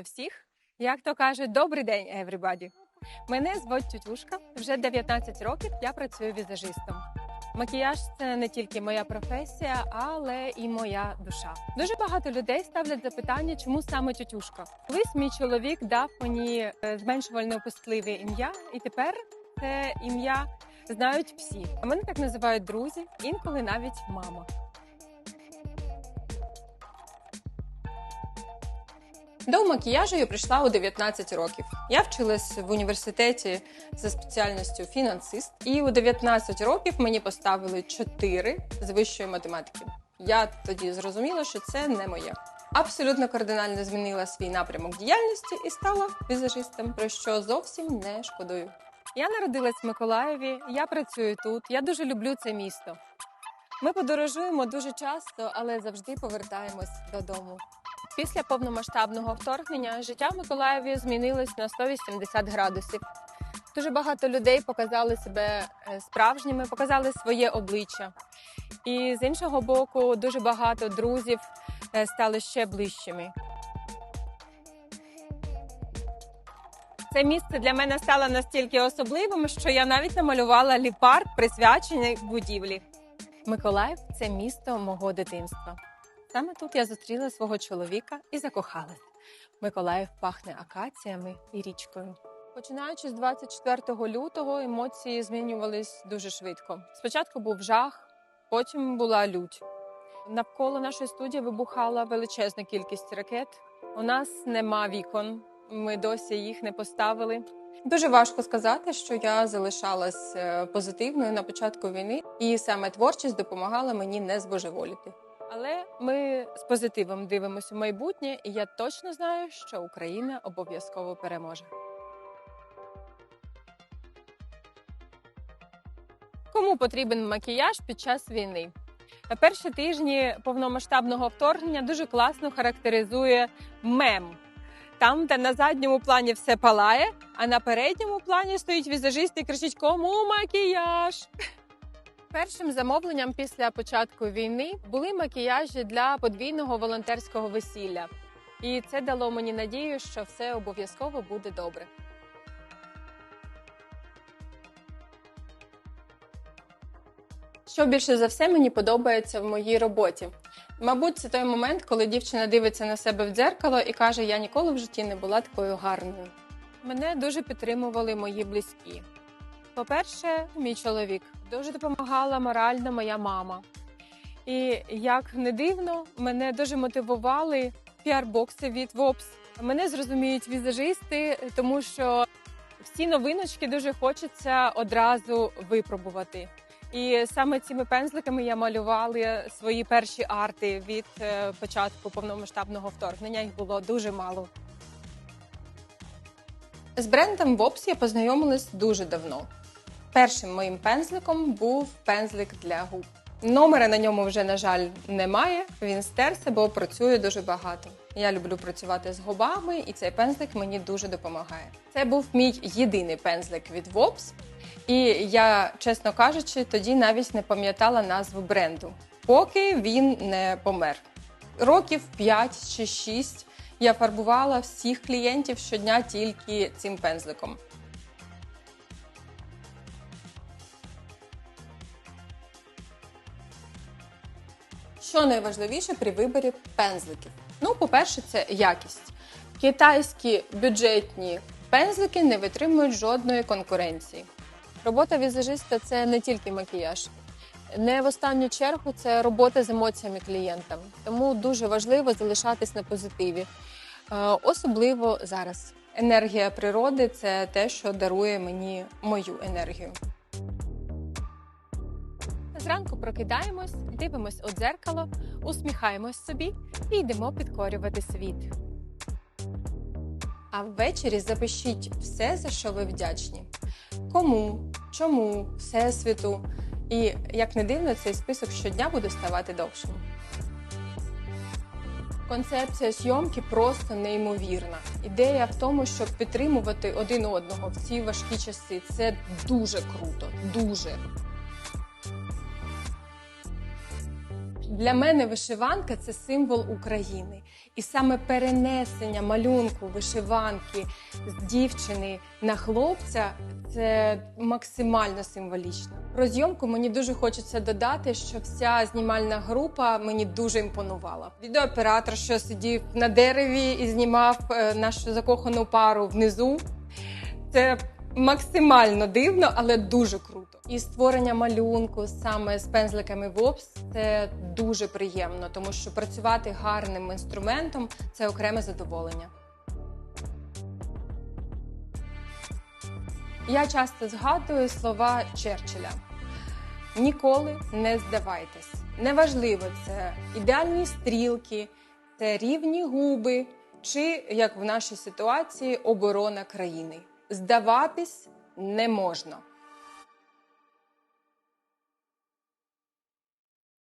Вітаю всіх! Як то кажуть, добрий день, everybody! Мене звуть Тютюшка. Вже 19 років я працюю візажистом. Макіяж це не тільки моя професія, але і моя душа. Дуже багато людей ставлять запитання, чому саме тютюшка. Колись мій чоловік дав мені е, зменшувально пустливе ім'я, і тепер це ім'я знають всі. Мене так називають друзі, інколи навіть мама. До макіяжу я прийшла у 19 років. Я вчилась в університеті за спеціальністю фінансист, і у 19 років мені поставили 4 з вищої математики. Я тоді зрозуміла, що це не моє. Абсолютно кардинально змінила свій напрямок діяльності і стала візажистом, про що зовсім не шкодую. Я народилась в Миколаєві, я працюю тут. Я дуже люблю це місто. Ми подорожуємо дуже часто, але завжди повертаємось додому. Після повномасштабного вторгнення життя в Миколаєві змінилось на 180 градусів. Дуже багато людей показали себе е, справжніми, показали своє обличчя. І з іншого боку, дуже багато друзів е, стали ще ближчими. Це місце для мене стало настільки особливим, що я навіть намалювала ліпард, присвячений будівлі. Миколаїв це місто мого дитинства. Саме тут я зустріла свого чоловіка і закохалась. Миколаїв пахне акаціями і річкою. Починаючи з 24 лютого, емоції змінювались дуже швидко. Спочатку був жах, потім була лють. Навколо нашої студії вибухала величезна кількість ракет. У нас нема вікон, ми досі їх не поставили. Дуже важко сказати, що я залишалась е, позитивною на початку війни, і саме творчість допомагала мені не збожеволіти. Але ми з позитивом дивимося в майбутнє, і я точно знаю, що Україна обов'язково переможе. Кому потрібен макіяж під час війни? Перші тижні повномасштабного вторгнення дуже класно характеризує мем. Там, де на задньому плані все палає, а на передньому плані стоїть візажист і кричить Кому макіяж? Першим замовленням після початку війни були макіяжі для подвійного волонтерського весілля, і це дало мені надію, що все обов'язково буде добре. Що більше за все мені подобається в моїй роботі? Мабуть, це той момент, коли дівчина дивиться на себе в дзеркало і каже: Я ніколи в житті не була такою гарною. Мене дуже підтримували мої близькі. По-перше, мій чоловік дуже допомагала морально моя мама. І як не дивно, мене дуже мотивували піар-бокси від ВОПС. Мене зрозуміють візажисти, тому що всі новиночки дуже хочеться одразу випробувати. І саме цими пензликами я малювала свої перші арти від е, початку повномасштабного вторгнення. Їх було дуже мало. З брендом Vops я познайомилась дуже давно. Першим моїм пензликом був пензлик для губ. Номера на ньому вже, на жаль, немає. Він стерся, бо працює дуже багато. Я люблю працювати з губами, і цей пензлик мені дуже допомагає. Це був мій єдиний пензлик від Vops. І я, чесно кажучи, тоді навіть не пам'ятала назву бренду, поки він не помер. Років 5 чи 6 я фарбувала всіх клієнтів щодня тільки цим пензликом. Що найважливіше при виборі пензликів? Ну, по-перше, це якість. Китайські бюджетні пензлики не витримують жодної конкуренції. Робота візажиста це не тільки макіяж. Не в останню чергу це робота з емоціями клієнта. Тому дуже важливо залишатись на позитиві, Е, особливо зараз. Енергія природи це те, що дарує мені мою енергію. Зранку прокидаємось, дивимось у дзеркало, усміхаємось собі і йдемо підкорювати світ. А ввечері запишіть все, за що ви вдячні. Кому, чому, всесвіту. І як не дивно, цей список щодня буде ставати довшим. Концепція зйомки просто неймовірна. Ідея в тому, щоб підтримувати один одного в ці важкі часи. Це дуже круто, дуже. Для мене вишиванка це символ України. І саме перенесення малюнку вишиванки з дівчини на хлопця це максимально символічно. Про зйомку мені дуже хочеться додати, що вся знімальна група мені дуже імпонувала. Відеооператор, що сидів на дереві і знімав е, нашу закохану пару внизу. Це максимально дивно, але дуже круто. І створення малюнку саме з пензликами Вопс це дуже приємно, тому що працювати гарним інструментом це окреме задоволення. Я часто згадую слова Черчилля: ніколи не здавайтесь. Неважливо, це ідеальні стрілки, це рівні губи, чи як в нашій ситуації оборона країни. Здаватись не можна.